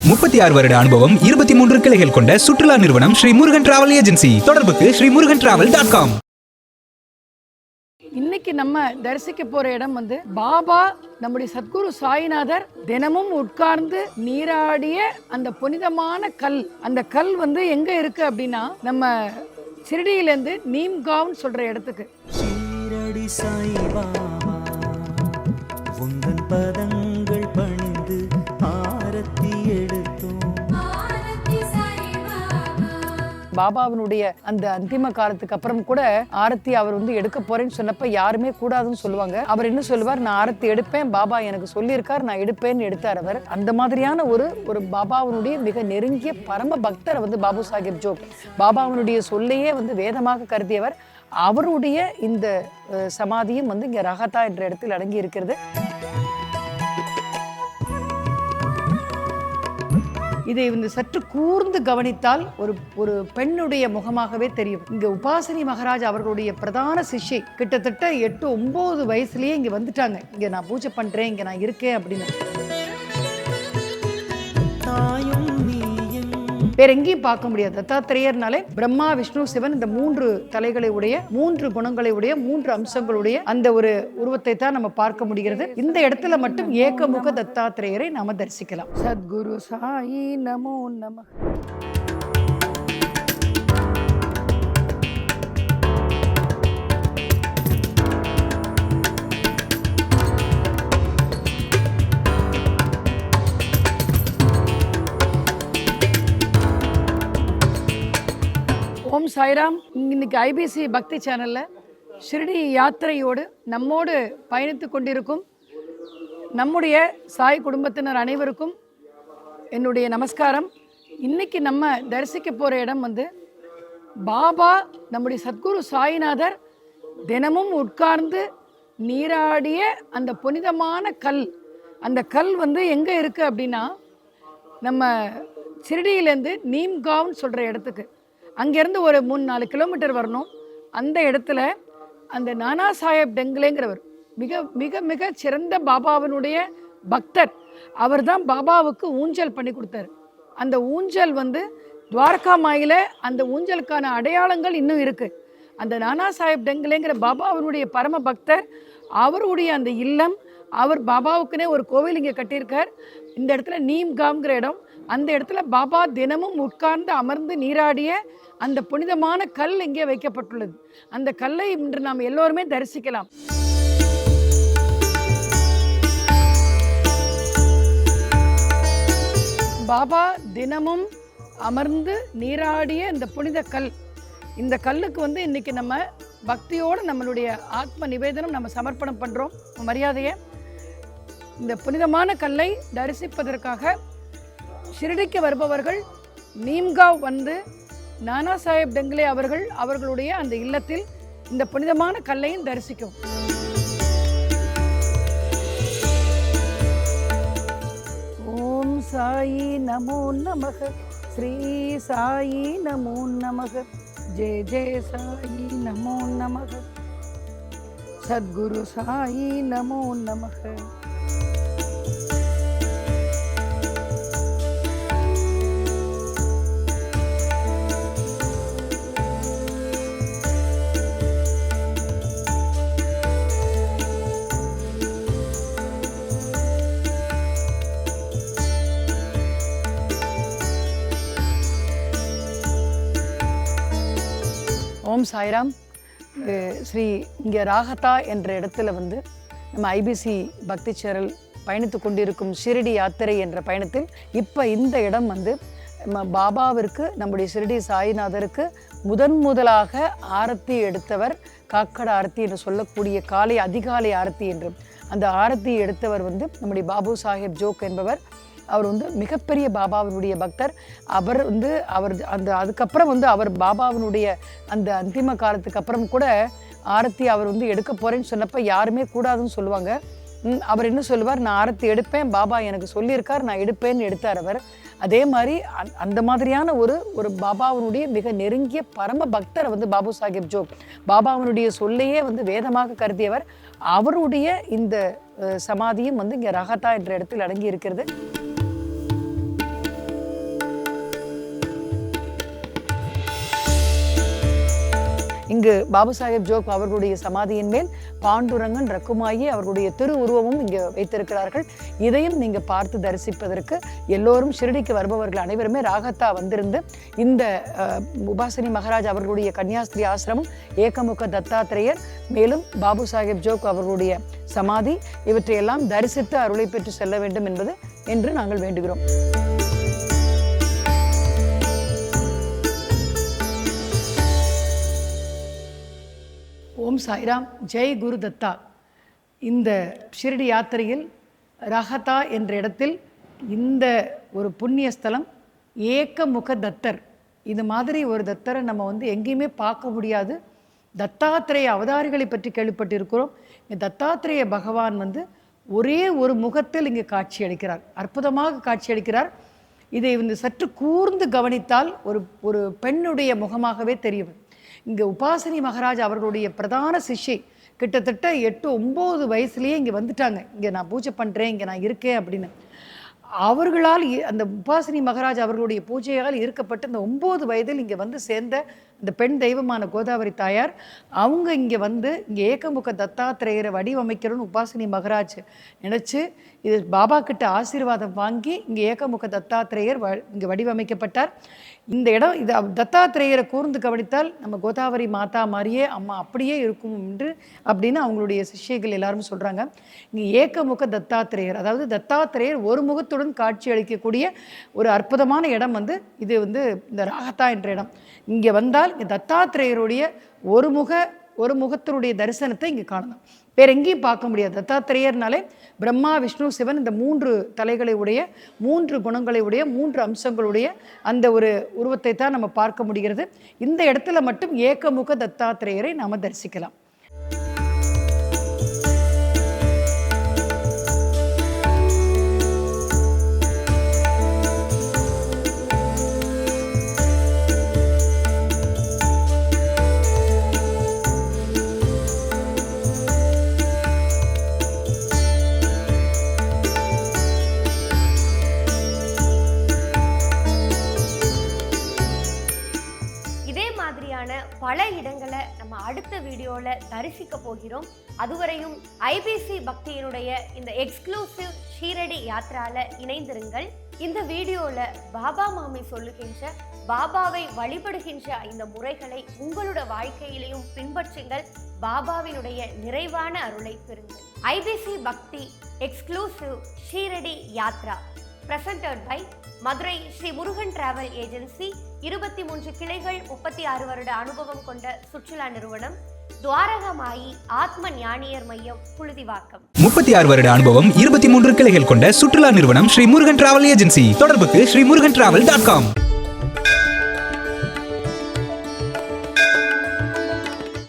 முப்பத்தி ஆறு வருட அனுபவம் இருபத்தி மூன்று கிளைகள் கொண்ட சுற்றுலா நிறுவனம் ஸ்ரீ முருகன் டிராவல் ஏஜென்சி. தொடர்புக்கு Sri Murugan travel dot com. இன்னைக்கு நம்ம தரிசிக்க போற இடம் வந்து பாபா நம்முடைய சத்குரு சாய்நாதர் தினமும் உட்கார்ந்து நீராடிய அந்த புனிதமான கல். அந்த கல் வந்து எங்க இருக்கு அப்படின்னா நம்ம சிறுடியிலேருந்து நீம்காவ்னு சொல்ற இடத்துக்கு. பாபாவினுடைய அந்த அந்திம காலத்துக்கு அப்புறம் கூட ஆரத்தி அவர் வந்து எடுக்க போறேன்னு சொன்னப்ப யாருமே கூடாதுன்னு சொல்லுவாங்க. அவர் என்ன சொல்லுவார்? நான் ஆரத்தி எடுப்பேன் பாபா எனக்கு சொல்லியிருக்கார் நான் எடுப்பேன்னு எடுத்தார் அவர். அந்த மாதிரியான ஒரு ஒரு பாபாவினுடைய மிக நெருங்கிய பரம பக்தரை வந்து பாபு சாஹிப் ஜோக். பாபாவினுடைய சொல்லையே வந்து வேதமாக கருதியவர். அவருடைய இந்த சமாதியும் வந்து இங்க ரகதா என்ற இடத்தில் அடங்கி இருக்கிறது இதை வந்து சற்று கூர்ந்து கவனித்தால் ஒரு ஒரு பெண்ணுடைய முகமாகவே தெரியும். இங்க உபாசினி மகாராஜ் அவர்களுடைய பிரதான சிஷ்யை கிட்டத்தட்ட எட்டு ஒன்பது வயசுலயே இங்க வந்துட்டாங்க. இங்க நான் பூஜை பண்றேன் இங்க நான் இருக்கேன் அப்படின்னு. வேற எங்கேயும் பார்க்க முடியாது. தத்தாத்திரேயர்னாலே பிரம்மா விஷ்ணு சிவன் இந்த மூன்று தலைகளை உடைய மூன்று குணங்களை உடைய மூன்று அம்சங்களுடைய அந்த ஒரு உருவத்தை தான் நம்ம பார்க்க முடிகிறது. இந்த இடத்துல மட்டும் ஏகமுக தத்தாத்திரேயரை நாம தரிசிக்கலாம். சத்குரு சாயி நமோ நம. சாய்ராம் இன்னைக்கு ஐபிசி பக்தி சேனலில் ஷிரடி யாத்திரையோடு நம்மோடு பயணித்து கொண்டிருக்கும் நம்முடைய சாய் குடும்பத்தினர் அனைவருக்கும் என்னுடைய நமஸ்காரம். இன்றைக்கி நம்ம தரிசிக்க போகிற இடம் வந்து பாபா நம்முடைய சத்குரு சாய்நாதர் தினமும் உட்கார்ந்து நீராடிய அந்த புனிதமான கல். அந்த கல் வந்து எங்கே இருக்குது அப்படின்னா நம்ம சிறுடியிலேருந்து நீம்காவ்னு சொல்கிற இடத்துக்கு. அங்கேருந்து ஒரு மூணு நாலு கிலோமீட்டர் வரணும். அந்த இடத்துல அந்த நானா சாஹேப் டெங்லேங்கிறவர் மிக மிக மிக சிறந்த பாபாவினுடைய பக்தர். அவர் தான் பாபாவுக்கு ஊஞ்சல் பண்ணி கொடுத்தாரு. அந்த ஊஞ்சல் வந்து துவாரகா மாயில அந்த ஊஞ்சலுக்கான அடையாளங்கள் இன்னும் இருக்குது அந்த நானா சாஹேப் பாபா பாபாவினுடைய பரம பக்தர் அவருடைய அந்த இல்லம் அவர் பாபாவுக்குனே ஒரு கோவில் இங்கே கட்டியிருக்கார். இந்த இடத்துல நீம்காம்ங்கிற இடம் அந்த இடத்துல பாபா தினமும் உட்கார்ந்து அமர்ந்து நீராடிய அந்த புனிதமான கல் இங்கே வைக்கப்பட்டுள்ளது. அந்த கல்லை இன்று நாம் எல்லோருமே தரிசிக்கலாம். பாபா தினமும் அமர்ந்து நீராடிய இந்த புனித கல். இந்த கல்லுக்கு வந்து இன்னைக்கு நம்ம பக்தியோடு நம்மளுடைய ஆத்ம நிவேதனம் நம்ம சமர்ப்பணம் பண்ணுறோம் மரியாதையை இந்த புனிதமான கல்லை தரிசிப்பதற்காக ஷிரடிக்கு வருபவர்கள் நீம்காவ் வந்து நானா சாஹேப் டெங்லே அவர்கள் அவர்களுடைய அந்த இல்லத்தில் இந்த புனிதமான கல்லையும் தரிசிக்கும். ஓம் சாயி நமோ நமக. ஸ்ரீ சாயி நமோ நமக. ஜெய ஜெய சாயி நமோ நமக. சத்குரு சாயி நமோ நமக. ஓம் சாய்ராம். ஸ்ரீ இங்கே ராகதா என்ற இடத்துல வந்து நம்ம ஐபிசி பக்தி சேரல் பயணித்து கொண்டிருக்கும் ஷிரடி யாத்திரை என்ற பயணத்தில் இப்போ இந்த இடம் வந்து நம்ம பாபாவிற்கு நம்முடைய ஷிரடி சாய்நாதருக்கு முதன் முதலாக ஆரத்தி எடுத்தவர் காக்கட ஆரத்தி என்று சொல்லக்கூடிய காலை அதிகாலை ஆரத்தி என்று அந்த ஆரத்தி எடுத்தவர் வந்து நம்முடைய பாபு சாஹேப் ஜோக் என்பவர். அவர் வந்து மிகப்பெரிய பாபாவினுடைய பக்தர். அவர் வந்து அவர் அந்த அதுக்கப்புறம் வந்து அவர் பாபாவினுடைய அந்த அந்திம காலத்துக்கு அப்புறம் கூட ஆரத்தி அவர் வந்து எடுக்க போகிறேன்னு சொன்னப்போ யாருமே கூடாதுன்னு சொல்லுவாங்க. அவர் என்ன சொல்லுவார்? நான் ஆரத்தி எடுப்பேன் பாபா எனக்கு சொல்லியிருக்கார் நான் எடுப்பேன்னு எடுத்தார் அவர். அதே மாதிரி அந்த- அந்த மாதிரியான ஒரு ஒரு பாபாவினுடைய மிக நெருங்கிய பரம பக்தரை வந்து பாபு சாஹிப் ஜோக் பாபாவினுடைய சொல்லையே வந்து வேதமாக கருதியவர். அவருடைய இந்த சமாதியும் வந்து இங்கே ரகதா என்ற இடத்தில் அடங்கி இருக்கிறது. இங்கு பாபு சாஹேப் ஜோக் அவர்களுடைய சமாதியின் மேல் பாண்டுரங்கன் ரக்குமாயி அவர்களுடைய திரு உருவமும் இங்கே வைத்திருக்கிறார்கள். இதையும் நீங்க பார்த்து தரிசிப்பதற்கு எல்லோரும் ஷிரடிக்கு வருபவர்கள் அனைவருமே ராகத்தா வந்திருந்து இந்த அஹ், உபாசினி மகாராஜ் அவர்களுடைய கன்னியாஸ்திரி ஆசிரமம் ஏகமுக தத்தாத்திரேயர் மேலும் பாபு சாஹேப் ஜோக் அவர்களுடைய சமாதி இவற்றையெல்லாம் தரிசித்து அருளை பெற்று செல்ல வேண்டும் என்பது என்று நாங்கள் வேண்டுகிறோம். ஓம் சாய்ராம் ஜெய் குரு தத்தா. இந்த ஷிரடி யாத்திரையில் ரஹதா என்ற இடத்தில் இந்த ஒரு புண்ணிய ஸ்தலம் ஏக்கமுக தத்தர். இது மாதிரி ஒரு தத்தரை நம்ம வந்து எங்கேயுமே பார்க்க முடியாது. தத்தாத்திரேய அவதாரிகளை பற்றி கேள்விப்பட்டிருக்கிறோம். இந்த தத்தாத்திரேய பகவான் வந்து ஒரே ஒரு முகத்தில் இங்கே காட்சி அளிக்கிறார். அற்புதமாக காட்சி அளிக்கிறார். இதை வந்து சற்று கூர்ந்து கவனித்தால் ஒரு ஒரு பெண்ணுடைய முகமாகவே தெரியும். இங்கே உபாசினி மகாராஜ் அவர்களுடைய பிரதான சிஷ்யை கிட்டத்தட்ட எட்டு ஒம்பது வயசுலேயே இங்கே வந்துட்டாங்க. இங்கே நான் பூஜை பண்ணுறேன் இங்கே நான் இருக்கேன் அப்படின்னு. அவர்களால் அந்த உபாசினி மகாராஜ் அவர்களுடைய பூஜையால் இருக்கப்பட்டு அந்த ஒம்பது வயதில் இங்கே வந்து சேர்ந்த இந்த பெண் தெய்வமான கோதாவரி தாயார் அவங்க இங்கே வந்து இங்கே ஏகமுக தத்தாத்திரேயரை வடிவமைக்கிறோன்னு உபாசினி மகராஜ் நினச்சி இது பாபா கிட்ட ஆசீர்வாதம் வாங்கி இங்கே ஏகமுக தத்தாத்திரேயர் வ இங்கே வடிவமைக்கப்பட்டார். இந்த இடம் இது தத்தாத்திரேயரை கூர்ந்து கவனித்தால் நம்ம கோதாவரி மாதா மாதிரியே அம்மா அப்படியே இருக்கும் என்று அப்படின்னு அவங்களுடைய சிஷ்யர்கள் எல்லாரும் சொல்கிறாங்க இங்கே ஏகமுக தத்தாத்திரேயர் அதாவது தத்தாத்திரேயர் ஒரு முகத்துடன் காட்சி அளிக்கக்கூடிய ஒரு அற்புதமான இடம் வந்து இது வந்து இந்த ராகத்தா என்ற இடம். இங்கே வந்தால் இங்கே தத்தாத்திரேயருடைய ஒரு முக ஒரு முகத்தினுடைய தரிசனத்தை இங்கே காணலாம். வேற எங்கேயும் பார்க்க முடியாது. தத்தாத்திரேயர்னாலே பிரம்மா விஷ்ணு சிவன் இந்த மூன்று தலைகளை உடைய மூன்று குணங்களை உடைய மூன்று அம்சங்களுடைய அந்த ஒரு உருவத்தை தான் நம்ம பார்க்க முடிகிறது. இந்த இடத்துல மட்டும் ஏகமுக தத்தாத்திரேயரை நாம தரிசிக்கலாம். பல இடங்களை நம்ம அடுத்த வீடியோவில் தரிசிக்க போகிறோம். அதுவரையும் ஐபிசி பக்தியினுடைய இந்த எக்ஸ்க்ளூசிவ் ஷீரடி யாத்ரால இணைந்திருங்கள். இந்த வீடியோவில் பாபா மாமி சொல்லுகின்ற பாபாவை வழிபடுகின்ற இந்த முறைகளை உங்களோட வாழ்க்கையிலையும் பின்பற்றுங்கள். பாபாவினுடைய நிறைவான அருளை பெறுங்கள். IBC Bhakti exclusive Shirdi Yatra. Presented by Madurai Sri Murugan travel agency இருபத்தி மூன்று கிளைகள் முப்பத்தி ஆறு வருட அனுபவம் கொண்ட சுற்றுலா நிறுவனம். துவாரகமாயி ஆத்ம ஞானியர் மையம் புழுதிவாக்கம். முப்பத்தி ஆறு வருட அனுபவம் இருபத்தி மூன்று கிளைகள் கொண்ட சுற்றுலா நிறுவனம் ஸ்ரீ முருகன் டிராவல் ஏஜென்சி தொடர்புக்கு Sri Murugan travel dot com